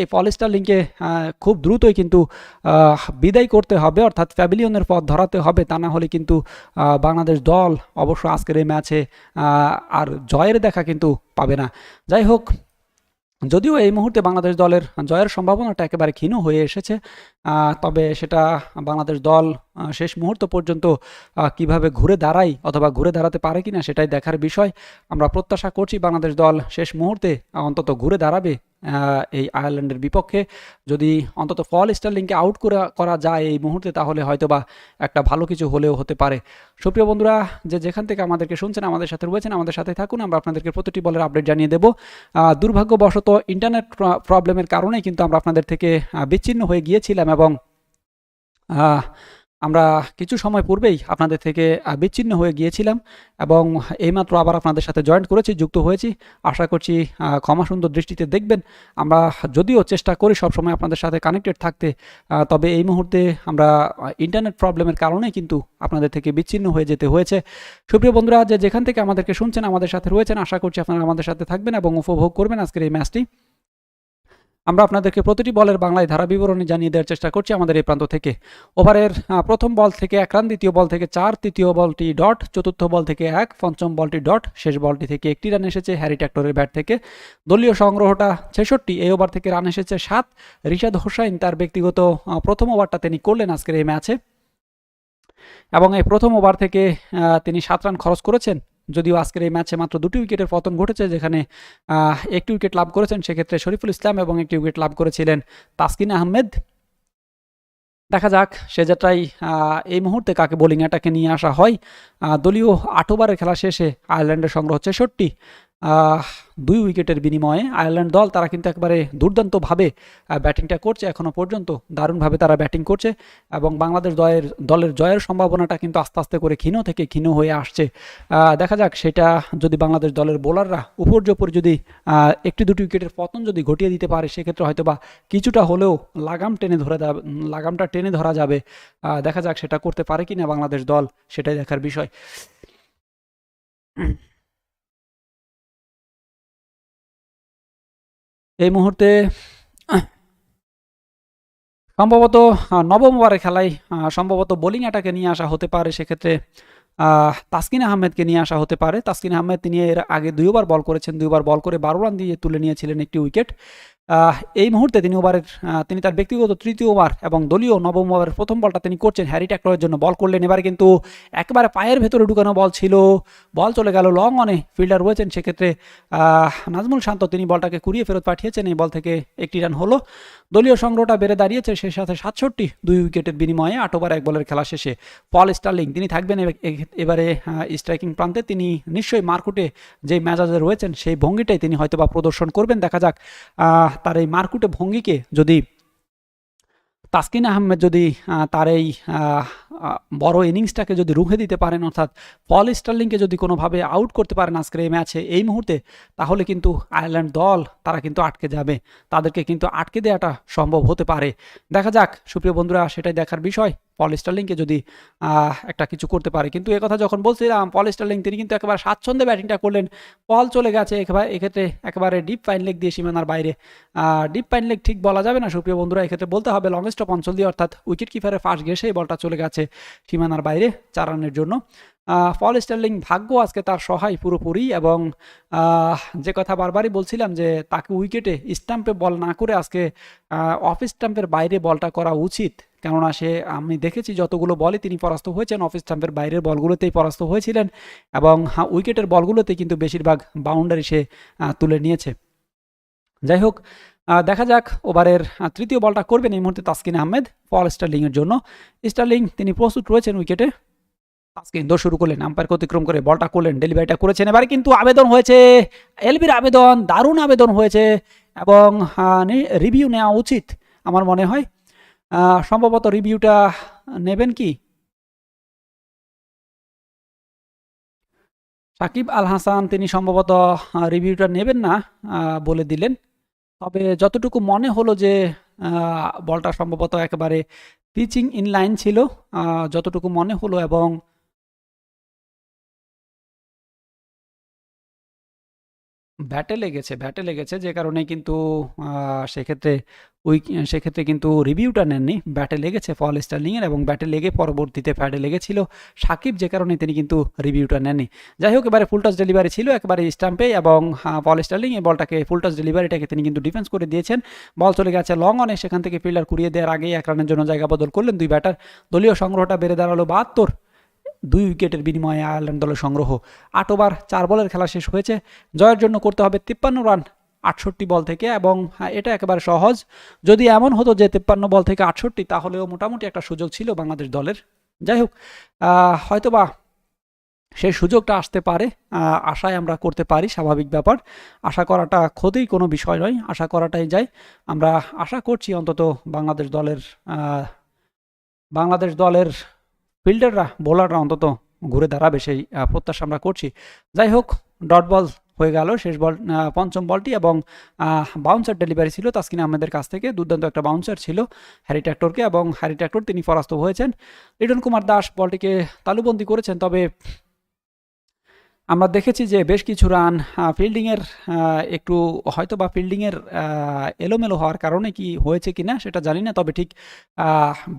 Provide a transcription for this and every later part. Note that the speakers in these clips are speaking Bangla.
এই পলিস্টার লিঙ্কে খুব দ্রুতই কিন্তু বিদায় করতে হবে, অর্থাৎ প্যাভিলিয়নের পথ ধরাতে হবে, তা না হলে কিন্তু বাংলাদেশ দল অবশ্য আজকের এই ম্যাচে আর জয়ের দেখা কিন্তু পাবে না। যাই হোক, যদিও এই মুহূর্তে বাংলাদেশ দলের জয়ের সম্ভাবনাটা একেবারে ক্ষীণ হয়ে এসেছে তবে সেটা বাংলাদেশ দল শেষ মুহূর্ত পর্যন্ত কীভাবে ঘুরে দাঁড়ায় অথবা ঘুরে দাঁড়াতে পারে কিনা সেটাই দেখার বিষয়। আমরা প্রত্যাশা করছি বাংলাদেশ দল শেষ মুহূর্তে অন্তত ঘুরে দাঁড়াবে এই আয়ারল্যান্ডের বিপক্ষে। যদি অন্তত ফল স্টারলিংকে আউট করে যায় এই মুহূর্তে, তাহলে হয়তোবা একটা ভালো কিছু হলেও হতে পারে। সুপ্রিয় বন্ধুরা, যে যেখান থেকে আমাদেরকে শুনছেন, আমাদের সাথে রয়েছেন, আমাদের সাথে থাকুন। আমরা আপনাদেরকে প্রতিটি বলের আপডেট জানিয়ে দেব। দুর্ভাগ্যবশত ইন্টারনেট প্রবলেমের কারণে কিন্তু আমরা আপনাদের থেকে বিচ্ছিন্ন হয়ে গিয়েছিলাম এবং আমরা কিছু সময় পূর্বেই আপনাদের থেকে বিচ্ছিন্ন হয়ে গিয়েছিলাম এবং এইমাত্র আবার আপনাদের সাথে জয়েন্ট করেছি, যুক্ত হয়েছি। আশা করছি ক্ষমা সুন্দর দৃষ্টিতে দেখবেন। আমরা যদিও চেষ্টা করি সবসময় আপনাদের সাথে কানেক্টেড থাকতে তবে এই মুহূর্তে আমরা ইন্টারনেট প্রবলেমের কারণে কিন্তু আপনাদের থেকে বিচ্ছিন্ন হয়ে যেতে হয়েছে। সুপ্রিয় বন্ধুরা, যে যেখান থেকে আমাদেরকে শুনছেন, আমাদের সাথে রয়েছেন, আশা করছি আপনারা আমাদের সাথে থাকবেন এবং উপভোগ করবেন আজকের এই ম্যাচটি আমরা আপনাদেরকে প্রতিটি বলের বাংলায় ধারা বিবরণী জানিয়ে দেওয়ার চেষ্টা করছি আমাদের এই প্রান্ত থেকে। ওভারের প্রথম বল থেকে এক রান, দ্বিতীয় বল থেকে চার, তৃতীয় বলটি ডট, চতুর্থ বল থেকে এক, পঞ্চম বলটি ডট, শেষ বলটি থেকে একটি রান এসেছে হ্যারি ট্যাক্টরের ব্যাট থেকে। দলীয় সংগ্রহটা ছেষট্টি, এই ওভার থেকে রান এসেছে সাত। রিশাদ হোসাইন তার ব্যক্তিগত প্রথম ওভারটা তিনি করলেন আজকের এই ম্যাচে। এবং এই প্রথম ওভার থেকে তিনি সাত রান খরচ করেছেন। যদিও আজকের এই ম্যাচে মাত্র দুটি উইকেটের পতন ঘটেছে যেখানে একটি উইকেট লাভ করেছেন সেক্ষেত্রে শরীফুল ইসলাম এবং একটি উইকেট লাভ করেছিলেন তাসকিন আহমেদ। দেখা যাক সে যাত্রায় এই মুহূর্তে কাকে বোলিং অ্যাটাকে নিয়ে আসা হয়। দলীয় আট ওভারের খেলা শেষে আয়ারল্যান্ডের সংগ্রহ ছেষট্টি। দুই উইকেটের বিনিময়ে আয়ারল্যান্ড দল তারা কিন্তু একবারে দুর্দান্তভাবে ব্যাটিংটা করছে এখনও পর্যন্ত দারুণভাবে তারা ব্যাটিং করছে এবং বাংলাদেশ দলের দলের জয়ের সম্ভাবনাটা কিন্তু আস্তে আস্তে করে ক্ষীণ থেকে ক্ষীণ হয়ে আসছে। দেখা যাক, সেটা যদি বাংলাদেশ দলের বোলাররা উপর্যুপরি যদি একটি দুটি উইকেটের পতন যদি ঘটিয়ে দিতে পারে, সেক্ষেত্রে হয়তো বা কিছুটা হলেও লাগাম টেনে ধরে লাগামটা টেনে ধরা যাবে। দেখা যাক সেটা করতে পারে কি না বাংলাদেশ দল, সেটাই দেখার বিষয়। এই মুহূর্তে সম্ভবত নবম ওভারে খেলায় সম্ভবত বোলিং অ্যাটাকে নিয়ে আসা হতে পারে সেক্ষেত্রে তাসকিন আহমেদকে নিয়ে আসা হতে পারে। তাসকিন আহমেদ তিনি এর আগে দুইবার বল করেছেন, দুইবার বল করে বারো রান দিয়ে তুলে নিয়েছিলেন একটি উইকেট। এই মুহূর্তে তিনি ওভারের তিনি তার ব্যক্তিগত তৃতীয় ওভার এবং দলীয় নবম ওভারের প্রথম বলটা তিনি করছেন হ্যারি ট্যাক্টরের জন্য। বল করলেন, এবারে কিন্তু একেবারে পায়ের ভেতরে ঢুকানো বল ছিল। বল চলে গেল লং অনে ফিল্ডার রয়েছেন, সেক্ষেত্রে নাজমুল শান্ত তিনি বলটাকে কুড়িয়ে ফেরত পাঠিয়েছেন। এই বল থেকে একটি রান হলো। দলীয় সংগ্রহটা বেড়ে দাঁড়িয়েছে সেই সাথে সাতষট্টি, দুই উইকেটের বিনিময়ে আট ওভার এক বলের খেলা শেষে। পল স্টার্লিং, তিনি থাকবেন এবারে স্ট্রাইকিং প্রান্তে। তিনি নিশ্চয়ই মার্কুটে যে ম্যাজাজে রয়েছেন, সেই ভঙ্গিটাই তিনি হয়তোবা প্রদর্শন করবেন। দেখা যাক তার এই মারকুটে ভঙ্গিকে যদি তাসকিন আহমেদ যদি তার এই বড় ইনিংসটাকে যদি রুখে দিতে পারেন, অর্থাৎ পল স্টার্লিংকে যদি কোনোভাবে আউট করতে পারেন আজকের এই ম্যাচে এই মুহূর্তে, তাহলে কিন্তু আয়ারল্যান্ড দল, তারা কিন্তু আটকে যাবে। তাদেরকে কিন্তু আটকে দেওয়াটা সম্ভব হতে পারে। দেখা যাক, সুপ্রিয় বন্ধুরা, সেটাই দেখার বিষয়। পল স্টার্লিংকে যদি একটা কিছু করতে পারে। কিন্তু কথা যখন বলছিলাম পল স্টার্লিং তিনি কিন্তু একেবারে স্বাচ্ছন্দ্যে ব্যাটিংটা করলেন। বল চলে গেছে একেবারে এক্ষেত্রে একেবারে ডিপ ফাইন লেগ দিয়ে সীমানার বাইরে। ডিপ পাইন লেগ ঠিক বলা যাবে না, সুপ্রিয় বন্ধুরা, এক্ষেত্রে বলতে হবে লংগেস্ট অফ অঞ্চল দিয়ে অর্থাৎ উইকেট কিপারের ফার্স্ট ঘেসে বলটা চলে গেছে সীমানার বাইরে চার রানের জন্য। পল স্টার্লিং ভাগ্য আজকে তার সহায় পুরোপুরি এবং যে কথা বারবারই বলছিলাম যে তাকে উইকেটে স্টাম্পে বল না করে আজকে অফ স্টাম্পের বাইরে বলটা করা উচিত। কেননা সে আমি দেখেছি যতগুলো বলে তিনি পরাস্ত হয়েছেন। অফ স্টাম্পের বাইরের বলগুলোতেই পরাস্ত হয়েছিলেন এবং হ্যাঁ, উইকেটের বলগুলোতে কিন্তু বেশিরভাগ বাউন্ডারি সে তুলে নিয়েছে। যাই হোক দেখা যাক ওভারের তৃতীয় বলটা করবেন এই মুহূর্তে তাসকিন আহমেদ পল স্টার্লিংয়ের জন্য। স্টার্লিং তিনি প্রস্তুত রয়েছেন উইকেটে তাসকিন দৌড় শুরু করলেন আম্পায়ারকে অতিক্রম করে বলটা করলেন ডেলিভারিটা করেছেন। এবারে কিন্তু আবেদন হয়েছে এলবির আবেদন দারুণ আবেদন হয়েছে এবং রিভিউ নেওয়া উচিত আমার মনে হয়। সম্ভবত রিভিউটা নেবেন কি? সাকিব আল হাসান, তিনি সম্ভবত রিভিউটা নেবেন না বলে দিলেন। তবে যতটুকু মনে হলো যে বলটা সম্ভবত একেবারে পিচিং ইন লাইন ছিল যতটুকু মনে হলো এবং ব্যাটে লেগেছে ব্যাটে লেগেছে যে কারণে কিন্তু সেক্ষেত্রে উই সেক্ষেত্রে কিন্তু রিভিউটা নেননি। ব্যাটে লেগেছে ফল স্টার্লিংয়ের এবং ব্যাটে লেগে পরবর্তীতে প্যাডে লেগেছিল সাকিব যে কারণে তিনি কিন্তু রিভিউটা নেননি। যাই হোক, এবারে ফুল টাচ ডেলিভারি ছিল, একবারে স্টাম্পে এবং পল স্টার্লিং এই বলটাকে ফুল টাচ ডেলিভারিটাকে তিনি কিন্তু ডিফেন্স করে দিয়েছেন। বল চলে গেছে লং অনে সেখান থেকে ফিল্ডার কুড়িয়ে দেওয়ার আগেই এক রানের জন্য জায়গা বদল করলেন দুই ব্যাটার দলীয় সংগ্রহটা বেড়ে দাঁড়াল বাহাত্তর। দুই উইকেটের বিনিময়ে আয়ারল্যান্ড দলের সংগ্রহ আট ওভার চার বলের খেলা শেষ হয়েছে। জয়ের জন্য করতে হবে তিপ্পান্ন রান আটষট্টি বল থেকে এবং হ্যাঁ, এটা একেবারে সহজ। যদি এমন হতো যে তিপ্পান্ন বল থেকে আটষট্টি তাহলেও মোটামুটি একটা সুযোগ ছিল বাংলাদেশ দলের। যাই হোক হয়তোবা সেই সুযোগটা আসতে পারে আশায় আমরা করতে পারি স্বাভাবিক ব্যাপার। আশা করাটা ক্ষতির কোনো বিষয় নয় আশা করাটাই যায়। আমরা আশা করছি অন্তত বাংলাদেশ দলের বাংলাদেশ দলের ফিল্ডাররা, বোলাররা অন্তত ঘুরে দাঁড়াবে সেই প্রত্যাশা আমরা করছি। যাই হোক, ডট বল হয়ে গেল, শেষ বল পঞ্চম বলটি এবং বাউন্সার ডেলিভারি ছিল তাসকিন আমাদের কাছ থেকে। দুর্দান্ত একটা বাউন্সার ছিল হ্যারি ট্র্যাক্টরকে এবং হ্যারি ট্র্যাক্টর তিনি পরাস্ত হয়েছেন। লিটন কুমার দাস বলটিকে তালুবন্দি করেছেন, তবে আমরা দেখেছি যে বেশ কিছু রান ফিল্ডিংয়ের একটু হয়তো বা ফিল্ডিংয়ের এলোমেলো হওয়ার কারণে কি হয়েছে কি না সেটা জানি না। তবে ঠিক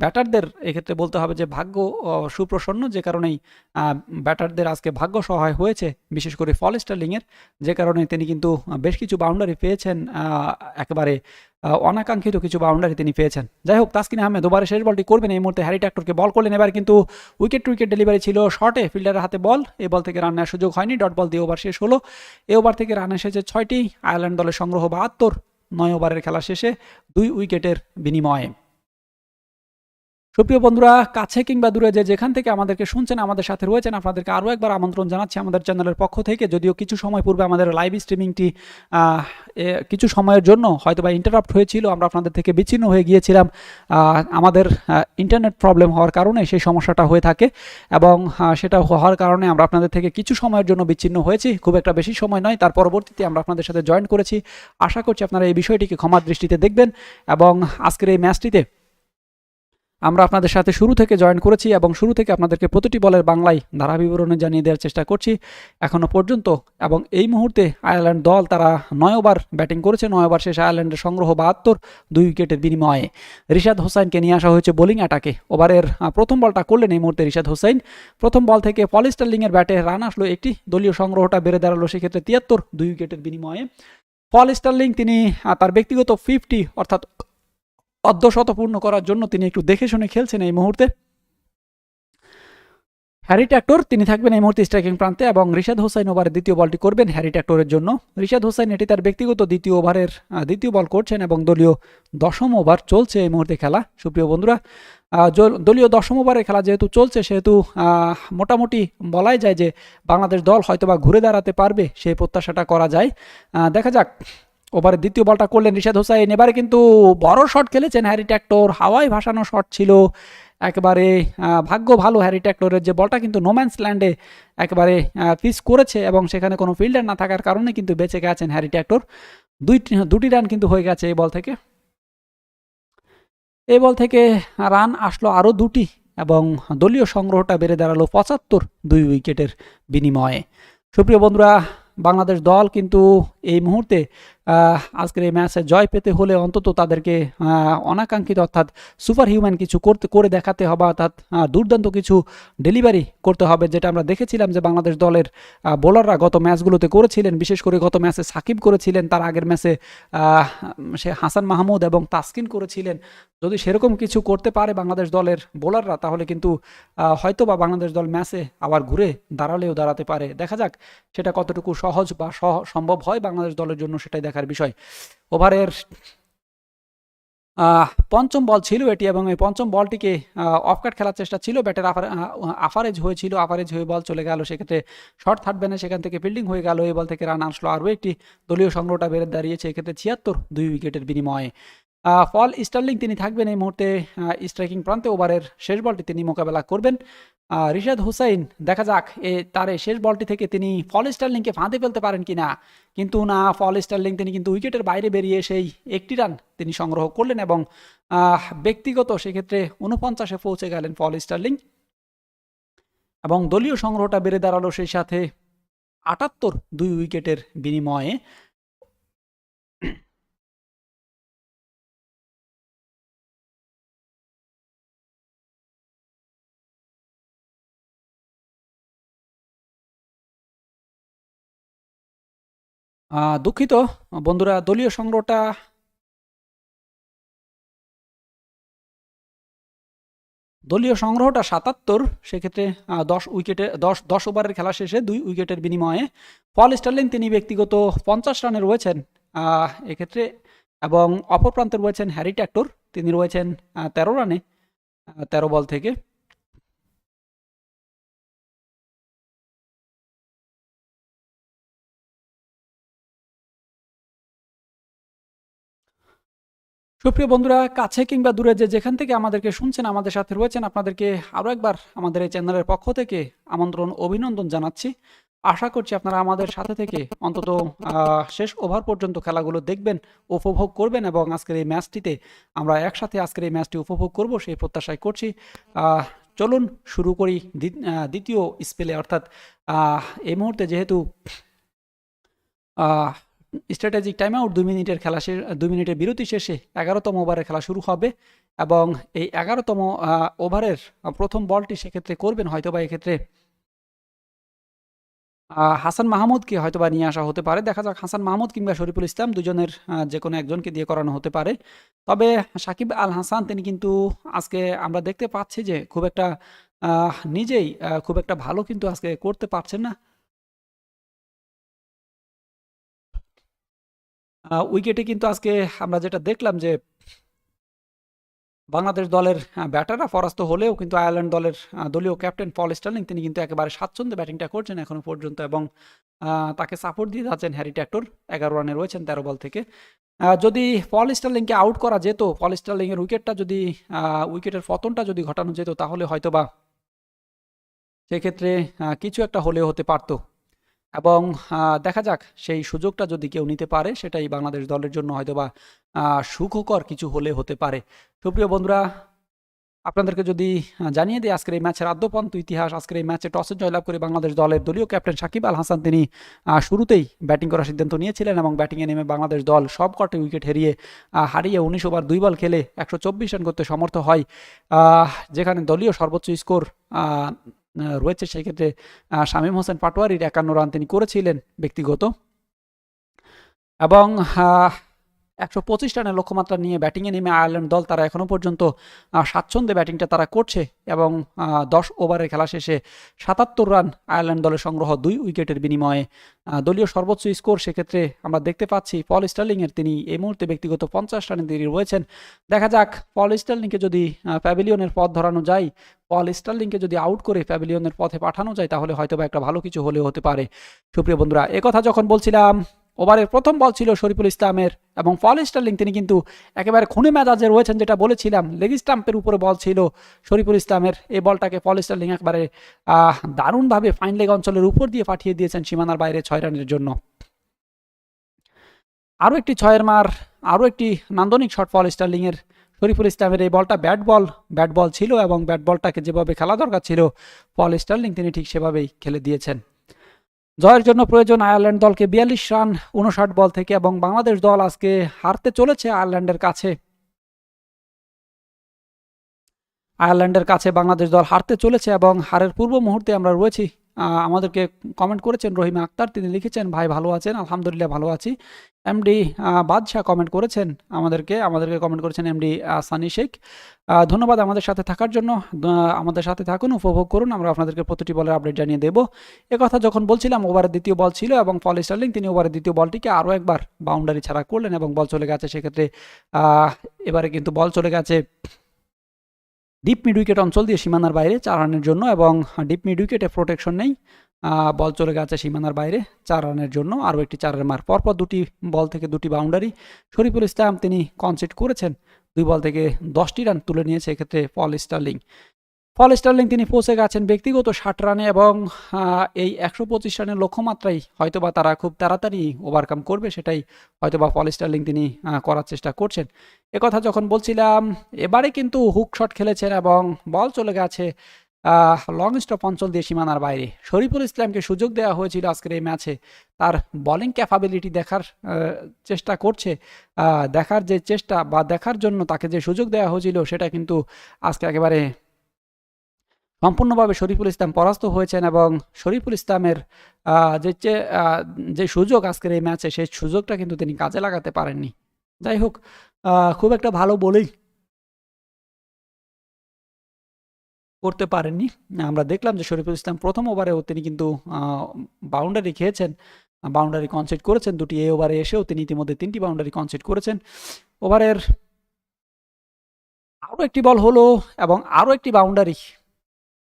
ব্যাটারদের এক্ষেত্রে বলতে হবে যে ভাগ্য সুপ্রসন্ন যে কারণেই ব্যাটারদের আজকে ভাগ্য সহায় হয়েছে, বিশেষ করে ফল স্টার্লিংয়ের যে কারণে তিনি কিন্তু বেশ কিছু বাউন্ডারি পেয়েছেন একেবারে অনাকাঙ্ক্ষিত কিছু বাউন্ডারি তিনি পেয়েছেন। যাই হোক তাসকিন আহমেদ ওভারে শেষ বলটি করবেন এই মুহূর্তে। হ্যারি ট্যাক্টরকে বল করলেন এবার, কিন্তু উইকেট টু উইকেট ডেলিভারি ছিল শর্টে ফিল্ডারের হাতে বল এই বল থেকে রান নেওয়ার সুযোগ হয়নি। ডট বল দিয়ে ওভার শেষ হলো। এ ওভার থেকে রান এসেছে ছয়টি। আয়ারল্যান্ড দলের সংগ্রহ বাহাত্তর। নয় ওভারের খেলা শেষে দুই উইকেটের বিনিময়ে। সুপ্রিয় বন্ধুরা, কাছে কিংবা দূরে যে যেখান থেকে আমাদেরকে শুনছেন, আমাদের সাথে রয়েছেন, আপনাদেরকে আরও একবার আমন্ত্রণ জানাচ্ছি আমাদের চ্যানেলের পক্ষ থেকে। যদিও কিছু সময় পূর্বে আমাদের লাইভ স্ট্রিমিংটি কিছু সময়ের জন্য হয়তো বা ইন্টারাপ্ট হয়েছিল, আমরা আপনাদের থেকে বিচ্ছিন্ন হয়ে গিয়েছিলাম। আমাদের ইন্টারনেট প্রবলেম হওয়ার কারণে সেই সমস্যাটা হয়ে থাকে এবং সেটা হওয়ার কারণে আমরা আপনাদের থেকে কিছু সময়ের জন্য বিচ্ছিন্ন হয়েছি। খুব একটা বেশি সময় নয়, তার পরবর্তীতে আমরা আপনাদের সাথে জয়েন করেছি। আশা করছি আপনারা এই বিষয়টিকে ক্ষমার দৃষ্টিতে দেখবেন এবং আজকের এই ম্যাচটিতে আমরা আপনাদের সাথে শুরু থেকে জয়েন করেছি এবং শুরু থেকে আপনাদেরকে প্রতিটি বলের বাংলায় ধারা বিবরণে জানিয়ে দেওয়ার চেষ্টা করছি। এখনও পর্যন্ত এবং এই মুহূর্তে আয়ারল্যান্ড দল তারা নয় ওভার ব্যাটিং করেছে নয় ওভার শেষে আয়ারল্যান্ডের সংগ্রহ বাহাত্তর, দুই উইকেটের বিনিময়ে। রিশাদ হোসাইনকে নিয়ে আসা হয়েছে বোলিং অ্যাটাকে ওভারের প্রথম বলটা করলেন এই মুহূর্তে রিশাদ হোসাইন। প্রথম বল থেকে পল স্টার্লিংয়ের ব্যাটে রান আসলো একটি। দলীয় সংগ্রহটা বেড়ে দাঁড়াল সেক্ষেত্রে তিয়াত্তর, দুই উইকেটের বিনিময়ে। পল স্টার্লিং তিনি তার ব্যক্তিগত ফিফটি অর্থাৎ অর্ধশত পূর্ণ করার জন্য তিনি একটু দেখে শুনে খেলছেন এই মুহূর্তে। হ্যারি ট্যাক্টর, তিনি থাকবেন এই মুহূর্তে স্ট্রাইকিং প্রান্তে এবং রিশাদ হোসাইন ওভারের দ্বিতীয় বলটি করবেন হ্যারি ট্যাক্টরের জন্য। রিশাদ হোসাইন এটি তার ব্যক্তিগত দ্বিতীয় ওভারের দ্বিতীয় বল করছেন এবং দলীয় দশম ওভার চলছে এই মুহূর্তে খেলা। সুপ্রিয় বন্ধুরা দলীয় দশম ওভারের খেলা যেহেতু চলছে, সেহেতু মোটামুটি বলাই যায় যে বাংলাদেশ দল হয়তোবা ঘুরে দাঁড়াতে পারবে, সেই প্রত্যাশাটা করা যায়। দেখা যাক ওভারে দ্বিতীয় বলটা করলেন রিশাদ হোসাইন। এবারে কিন্তু বড় শট খেলেছেন হ্যারি ট্যাক্টর। হাওয়ায় ভাসানো শট ছিল। একেবারে ভাগ্য ভালো হ্যারি ট্যাক্টরের যে বলটা কিন্তু নোম্যান্স ল্যান্ডে একেবারে পিস করেছে এবং সেখানে কোনো ফিল্ডার না থাকার কারণে কিন্তু বেঁচে গেছেন হ্যারি ট্যাক্টর। দুই দুটি রান কিন্তু হয়ে গেছে এই বল থেকে। এই বল থেকে রান আসলো আরও দুটি এবং দলীয় সংগ্রহটা বেড়ে দাঁড়াল পঁচাত্তর দুই উইকেটের বিনিময়ে। সুপ্রিয় বন্ধুরা, বাংলাদেশ দল কিন্তু এই মুহূর্তে আজকের এই ম্যাচে জয় পেতে হলে অন্তত তাদেরকে অনাকাঙ্ক্ষিত অর্থাৎ সুপার হিউম্যান কিছু করতে, করে দেখাতে হবে, অর্থাৎ দুর্দান্ত কিছু ডেলিভারি করতে হবে, যেটা আমরা দেখেছিলাম যে বাংলাদেশ দলের বোলাররা গত ম্যাচগুলোতে করেছিলেন, বিশেষ করে গত ম্যাচে সাকিব করেছিলেন, তার আগের ম্যাচে সে হাসান মাহমুদ এবং তাসকিন করেছিলেন। যদি সেরকম কিছু করতে পারে বাংলাদেশ দলের বোলাররা, তাহলে কিন্তু হয়তো বা বাংলাদেশ দল ম্যাচে আবার ঘুরে দাঁড়ালেও দাঁড়াতে পারে। দেখা যাক সেটা কতটুকু সহজ বা সম্ভব হয় বাংলাদেশ দলের জন্য সেটাই দেখার বিষয়। ওভারের পঞ্চম বল ছিল এটি এবং এই পঞ্চম বলটিকে অফকাট খেলার চেষ্টা ছিল। ব্যাটের আফারেজ হয়েছিল আফারেজ হয়ে বল চলে গেল। সেক্ষেত্রে শর্ট থার্ড ব্যানে সেখান থেকে ফিল্ডিং হয়ে গেল। এই বল থেকে রান আসলো আরও একটি দলীয় সংগ্রহটা বেড়ে দাঁড়িয়েছে। এক্ষেত্রে ছিয়াত্তর দুই উইকেটের বিনিময়ে। ফল স্টার্লিং তিনি থাকবেন এই মুহূর্তে স্ট্রাইকিং প্রান্তে ওভারের শেষ বলটি তিনি মোকাবেলা করবেন। রিশাদ হুসাইন, দেখা যাক এ তার শেষ বলটি থেকে তিনি ফল স্টার্লিংকে ফাঁদে ফেলতে পারেন কিনা। কিন্তু না, ফল স্টার্লিং তিনি কিন্তু উইকেটের বাইরে বেরিয়ে সেই একটি রান তিনি সংগ্রহ করলেন এবং ব্যক্তিগত সেক্ষেত্রে উনপঞ্চাশে পৌঁছে গেলেন ফল স্টার্লিং। এবং দলীয় সংগ্রহটা বেড়ে দাঁড়াল সেই সাথে আটাত্তর দুই উইকেটের বিনিময়ে। দুঃখিত, বন্ধুরা, দলীয় সংগ্রহটা দলীয় সংগ্রহটা সাতাত্তর, সেক্ষেত্রে দশ উইকেটে, দশ দশ ওভারের খেলা শেষে দুই উইকেটের বিনিময়ে পল স্টার্লিং তিনি ব্যক্তিগত পঞ্চাশ রানে রয়েছেন। এক্ষেত্রে এবং অপর প্রান্তে রয়েছেন হ্যারি ট্যাক্টর, তিনি রয়েছেন তেরো রানে তেরো বল থেকে। সুপ্রিয় বন্ধুরা, কাছে কিংবা দূরে যে যেখান থেকে আমাদেরকে শুনছেন, আমাদের সাথে রয়েছেন আপনাদেরকে আরও একবার আমাদের এই চ্যানেলের পক্ষ থেকে আমন্ত্রণ, অভিনন্দন জানাচ্ছি। আশা করছি আপনারা আমাদের সাথে থেকে অন্তত শেষ ওভার পর্যন্ত খেলাগুলো দেখবেন, উপভোগ করবেন এবং আজকের এই ম্যাচটিতে আমরা একসাথে আজকের এই ম্যাচটি উপভোগ করব সেই প্রত্যাশাই করছি। চলুন শুরু করি দ্বিতীয় স্পেলে, অর্থাৎ এই মুহূর্তে যেহেতু স্ট্র্যাটেজিক টাইম আউট দুই মিনিটের খেলা শেষ দুই মিনিটের বিরতি শেষে এগারোতম ওভারে খেলা শুরু হবে এবং এই এগারোতম ওভারের প্রথম বলটি সেক্ষেত্রে করবেন হয়তোবা এক্ষেত্রে হাসান মাহমুদকে হয়তোবা নিয়ে আসা হতে পারে। দেখা যাক, হাসান মাহমুদ কিংবা শরীফুল ইসলাম দুজনের যে কোনো একজনকে দিয়ে করানো হতে পারে। তবে সাকিব আল হাসান তিনি কিন্তু আজকে আমরা দেখতে পাচ্ছি যে খুব একটা নিজেই খুব একটা ভালো কিন্তু আজকে করতে পারছেন না। উইকেটে কিন্তু আজকে আমরা যেটা দেখলাম যে বাংলাদেশ দলের ব্যাটাররা পরাস্ত হলেও কিন্তু আয়ারল্যান্ড দলের দলীয় ক্যাপ্টেন পল স্টার্লিং তিনি কিন্তু একেবারে স্বাচ্ছন্দ্যে ব্যাটিংটা করছেন এখনও পর্যন্ত এবং তাকে সাপোর্ট দিয়ে যাচ্ছেন হ্যারি ট্যাক্টর। এগারো রানে রয়েছেন তেরো বল থেকে। যদি পল স্টার্লিংকে আউট করা যেত, পল স্টার্লিংয়ের উইকেটটা যদি উইকেটের পতনটা যদি ঘটানো যেত তাহলে হয়তোবা সেক্ষেত্রে কিছু একটা হলেও হতে পারতো। এবং দেখা যাক, সেই সুযোগটা যদি কেউ নিতে পারে, সেটাই বাংলাদেশ দলের জন্য হয়তোবা সুখকর কিছু হলে হতে পারে। সুপ্রিয় বন্ধুরা, আপনাদেরকে যদি জানিয়ে দিই, আজকের এই ম্যাচের আদ্যপন্ত ইতিহাস, আজকের এই ম্যাচে টসে জয়লাভ করে বাংলাদেশ দলের দলীয় ক্যাপ্টেন সাকিব আল হাসান তিনি শুরুতেই ব্যাটিং করার সিদ্ধান্ত নিয়েছিলেন এবং ব্যাটিংয়ে নেমে বাংলাদেশ দল সব কটি উইকেট হারিয়ে হারিয়ে উনিশ ওভার দুই বল খেলে একশো চব্বিশ রান করতে সমর্থ হয়। যেখানে দলীয় সর্বোচ্চ স্কোর রয়েছে সেক্ষেত্রে শামীম হোসেন পাটোয়ারির একান্ন রান তিনি করেছিলেন ব্যক্তিগত। এবং একশো পঁচিশ রানের লক্ষ্যমাত্রা নিয়ে ব্যাটিংয়ে নেমে আয়ারল্যান্ড দল তারা এখনও পর্যন্ত স্বাচ্ছন্দ্যে ব্যাটিংটা তারা করছে এবং দশ ওভারের খেলা শেষে সাতাত্তর রান আয়ারল্যান্ড দলের সংগ্রহ দুই উইকেটের বিনিময়ে দলীয় সর্বোচ্চ স্কোর সেক্ষেত্রে আমরা দেখতে পাচ্ছি পল স্টার্লিংয়ের তিনি এই মুহূর্তে ব্যক্তিগত পঞ্চাশ রানে তিনি রয়েছেন। দেখা যাক পল স্টার্লিংকে যদি প্যাভিলিয়নের পথ ধরানো যায়, পল স্টার্লিংকে যদি আউট করে প্যাভিলিয়নের পথে পাঠানো যায় তাহলে হয়তোবা একটা ভালো কিছু হলেও হতে পারে। সুপ্রিয় বন্ধুরা একথা যখন বলছিলাম ওভারের প্রথম বল ছিল শরীফুল ইসলামের এবং পল স্টার্লিং, তিনি কিন্তু একেবারে খুনে মেজাজে রয়েছেন যেটা বলেছিলাম, লেগ স্টাম্পের উপরে বল ছিল শরীফুল ইসলামের। এই বলটাকে পল স্টার্লিং একবারে দারুণভাবে ফাইন লেগ অঞ্চলের উপর দিয়ে পাঠিয়ে দিয়েছেন সীমানার বাইরে ছয় রানের জন্য। আরও একটি ছয়ের মার, আরও একটি নান্দনিক শট পল স্টার্লিংয়ের শরীফুল ইসলামের এই বলটা ব্যাট বল ব্যাট বল ছিল এবং ব্যাট বলটাকে যেভাবে খেলা দরকার ছিল পল স্টার্লিং তিনি ঠিক সেভাবেই খেলে দিয়েছেন। জয়ের জন্য প্রয়োজন আয়ারল্যান্ড দলকে বিয়াল্লিশ রান, উনষাট বল থেকে এবং বাংলাদেশ দল আজকে হারতে চলেছে আয়ারল্যান্ডের কাছে। আয়ারল্যান্ডের কাছে বাংলাদেশ দল হারতে চলেছে এবং হারের পূর্ব মুহূর্তে আমরা রয়েছি আমাদেরকে কমেন্ট করেছেন রহিমা আক্তার, তিনি লিখেছেন, ভাই, ভালো আছেন? আলহামদুলিল্লাহ, ভালো আছি। এমডি বাদশাহ কমেন্ট করেছেন আমাদেরকে আমাদেরকে কমেন্ট করেছেন এমডি সানি শেখ। ধন্যবাদ আমাদের সাথে থাকার জন্য। আমাদের সাথে থাকুন, উপভোগ করুন, আমরা আপনাদেরকে প্রতিটি বলের আপডেট জানিয়ে দেব। কথা যখন বলছিলাম ওভারের দ্বিতীয় বল ছিল এবং পল স্টার্লিং তিনি ওভারের দ্বিতীয় বলটিকে আরও একবার বাউন্ডারি ছাড়া করলেন এবং বল চলে গেছে সেক্ষেত্রে এবারে কিন্তু বল চলে গেছে। ডিপ মিড উইকেট অঞ্চল দিয়ে সীমানার বাইরে চার রানের জন্য এবং ডিপ মিড উইকেটে প্রোটেকশন নেই। বল চলে গেছে সীমানার বাইরে চার রানের জন্য। আরও একটি চারের মার। পরপর দুটি বল থেকে দুটি বাউন্ডারি শরীফুল ইসলাম তিনি কনসিড করেছেন। দুই বল থেকে দশটি রান তুলে নিয়েছে এক্ষেত্রে পল স্টার্লিং পল স্টার্লিং তিনি পৌঁছে গেছেন ব্যক্তিগত ষাট রানে এবং এই একশো পঁচিশ রানের লক্ষ্যমাত্রাই হয়তোবা তারা খুব তাড়াতাড়ি ওভারকাম করবে সেটাই হয়তোবা পল স্টার্লিং তিনি করার চেষ্টা করছেন। একথা যখন বলছিলাম, এবারে কিন্তু হুক শট খেলেছেন এবং বল চলে গেছে লং স্টপ অঞ্চল দিয়ে সীমানার বাইরে। শরীফুল ইসলামকে সুযোগ দেওয়া হয়েছিল আজকের এই ম্যাচে। তার বলিং ক্যাপাবিলিটি দেখার চেষ্টা করছে দেখার যে চেষ্টা বা দেখার জন্য তাকে যে সুযোগ দেওয়া হয়েছিল সেটা কিন্তু আজকে একেবারে সম্পূর্ণভাবে শরীফুল ইসলাম পরাস্ত হয়েছেন এবং শরীফুল ইসলামের যে যে সুযোগ আজকের এই ম্যাচে, সেই সুযোগটা কিন্তু তিনি কাজে লাগাতে পারেননি। যাই হোক খুব একটা ভালো বলেই করতে পারেননি। আমরা দেখলাম যে শরীফুল ইসলাম প্রথম ওভারেও তিনি কিন্তু বাউন্ডারি খেয়েছেন, বাউন্ডারি কনসেপ্ট করেছেন, দুটি এ ওভারে এসেও তিনি ইতিমধ্যে তিনটি বাউন্ডারি কনসেপ্ট করেছেন। ওভারের আরও একটি বল হলো এবং আরও একটি বাউন্ডারি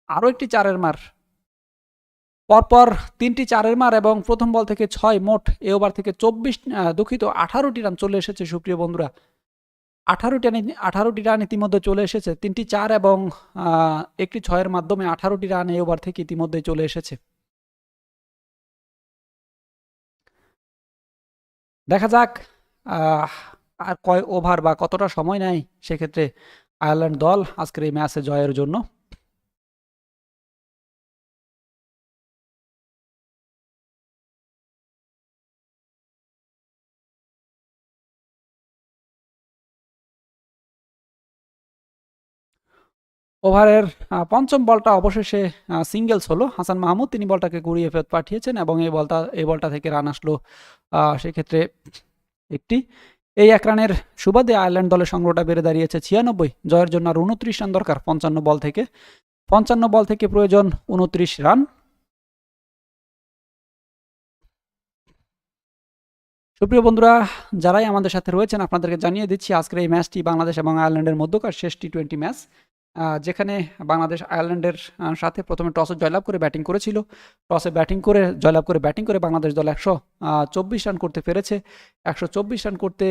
আরও একটি চারের মার। পরপর তিনটি চারের মার এবং প্রথম বল থেকে ছয় মোট, এ ওভার থেকে চব্বিশ দুঃখিত আঠারোটি রান চলে এসেছে সুপ্রিয় বন্ধুরা। আঠারোটি রান আঠারোটি রান ইতিমধ্যে চলে এসেছে। তিনটি চার এবং একটি ছয়ের মাধ্যমে আঠারোটি রান এ ওভার থেকে ইতিমধ্যে চলে এসেছে। দেখা যাক আর কয় ওভার বা কতটা সময় নেয় সেক্ষেত্রে আয়ারল্যান্ড দল আজকের এই ম্যাচে জয়ের জন্য। ওভারের পঞ্চম বলটা অবশেষে সিঙ্গেলস হলো। হাসান মাহমুদ তিনি বলটাকে ঘুরিয়ে ফেরত পাঠিয়েছেন এবং এই বলটা এই বলটা থেকে রান আসলো সেক্ষেত্রে একটি। এই এক রানের সুবাদে আয়ারল্যান্ড দলের সংগ্রহটা বেড়ে দাঁড়িয়েছে ছিয়ানব্বই। জয়ের জন্য আর উনত্রিশ রান দরকার পঞ্চান্ন বল থেকে। পঞ্চান্ন বল থেকে প্রয়োজন উনত্রিশ রান। সুপ্রিয় বন্ধুরা, যারাই আমাদের সাথে রয়েছেন, আপনাদেরকে জানিয়ে দিচ্ছি আজকের এই ম্যাচটি বাংলাদেশ এবং আয়ারল্যান্ডের মধ্যকার শেষ টি টোয়েন্টি ম্যাচ। যেখানে বাংলাদেশ আয়ারল্যান্ডের সাথে প্রথমে টসে জয়লাভ করে ব্যাটিং করেছিল। টসে ব্যাটিং করে, জয়লাভ করে ব্যাটিং করে বাংলাদেশ দল একশো চব্বিশ রান করতে পেরেছে। একশো চব্বিশ রান করতে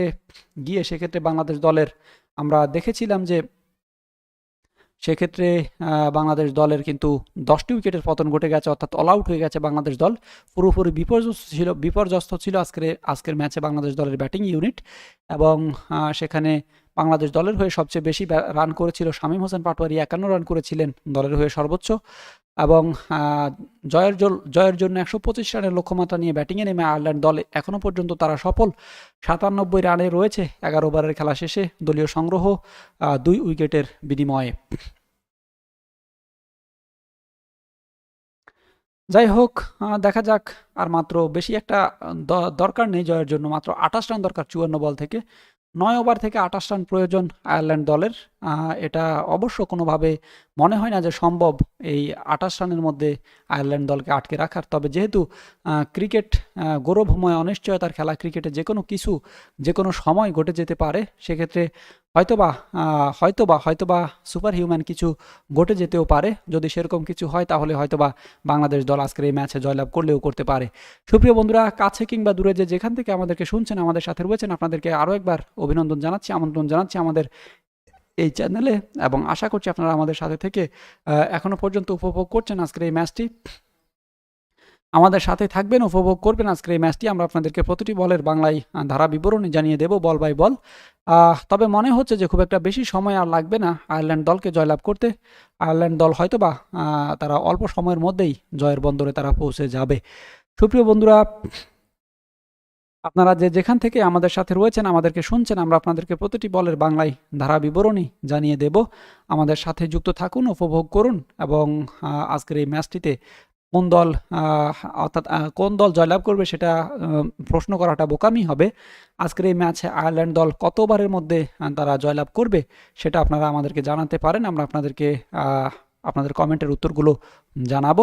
গিয়ে সেক্ষেত্রে বাংলাদেশ দলের, আমরা দেখেছিলাম যে সেক্ষেত্রে বাংলাদেশ দলের কিন্তু দশটি উইকেটের পতন ঘটে গেছে, অর্থাৎ অল আউট হয়ে গেছে বাংলাদেশ দল। পুরোপুরি বিপর্যস্ত ছিল বিপর্যস্ত ছিল আজকের আজকের ম্যাচে বাংলাদেশ দলের ব্যাটিং ইউনিট এবং সেখানে বাংলাদেশ দলের হয়ে সবচেয়ে বেশি রান করেছিল শামীম হোসেন পাটোয়ারি, একান্ন রান করেছিলেন দলের হয়ে সর্বোচ্চ। এবং জয়ের জয়ের জন্য একশো পঁচিশ রানের লক্ষ্যমাত্রা নিয়ে ব্যাটিংয়ে নেমে আয়ারল্যান্ড দলে এখনও পর্যন্ত তারা সফল। সাতানব্বই রানে রয়েছে, এগারো ওভারের খেলা শেষে দলীয় সংগ্রহ দুই উইকেটের বিনিময়ে। যাই হোক দেখা যাক, আর মাত্র বেশি একটা দরকার নেই জয়ের জন্য, মাত্র আঠাশ রান দরকার চুয়ান্ন বল থেকে। নয় ওভার থেকে আঠাশ রান প্রয়োজন আয়ারল্যান্ড দলের। এটা অবশ্য কোনোভাবে মনে হয় না যে সম্ভব এই আঠাশ রানের মধ্যে আয়ারল্যান্ড দলকে আটকে রাখার। তবে যেহেতু ক্রিকেট গৌরবময়, অনিশ্চয়তার খেলা, ক্রিকেটে যে কোনো কিছু যে কোনো সময় ঘটে যেতে পারে, সেক্ষেত্রে হয়তোবা হয়তোবা হয়তোবা সুপার হিউম্যান কিছু ঘটে যেতেও পারে। যদি সেরকম কিছু হয়, তাহলে হয়তোবা বাংলাদেশ দল আজকের এই ম্যাচে জয়লাভ করলেও করতে পারে। সুপ্রিয় বন্ধুরা, কাছে কিংবা দূরে যে যেখান থেকে আমাদেরকে শুনছেন, আমাদের সাথে রয়েছেন, আপনাদেরকে আরও একবার অভিনন্দন জানাচ্ছি, আমন্ত্রণ জানাচ্ছি আমাদের এই চ্যানেলে এবং আশা করছি আপনারা আমাদের সাথে থেকে এখনও পর্যন্ত উপভোগ করছেন আজকের এই ম্যাচটি। আমাদের সাথে থাকবেন উপভোগ করবেন আজকের এই ম্যাচটি। আমরা আপনাদেরকে প্রতিটি বলের বাংলায় ধারা বিবরণী জানিয়ে দেব বল বাই বল। তবে মনে হচ্ছে যে খুব একটা বেশি সময় আর লাগবে না আয়ারল্যান্ড দলকে জয়লাভ করতে। আয়ারল্যান্ড দল হয়তোবা আহ, তারা অল্প সময়ের মধ্যেই জয়ের বন্দরে তারা পৌঁছে যাবে। সুপ্রিয় বন্ধুরা আপনারা যে যেখান থেকে আমাদের সাথে রয়েছেন আমাদেরকে শুনছেন আমরা আপনাদেরকে প্রতিটি বলের বাংলায় ধারা বিবরণী জানিয়ে দেব। আমাদের সাথে যুক্ত থাকুন উপভোগ করুন এবং আজকের এই ম্যাচটিতে কোন দল অর্থাৎ কোন দল জয়লাভ করবে সেটা প্রশ্ন করাটা বোকামি হবে। আজকের এই ম্যাচে আয়ারল্যান্ড দল কতবারের মধ্যে তারা জয়লাভ করবে সেটা আপনারা আমাদেরকে জানাতে পারেন। আমরা আপনাদেরকে আপনাদের কমেন্টের উত্তরগুলো জানাব।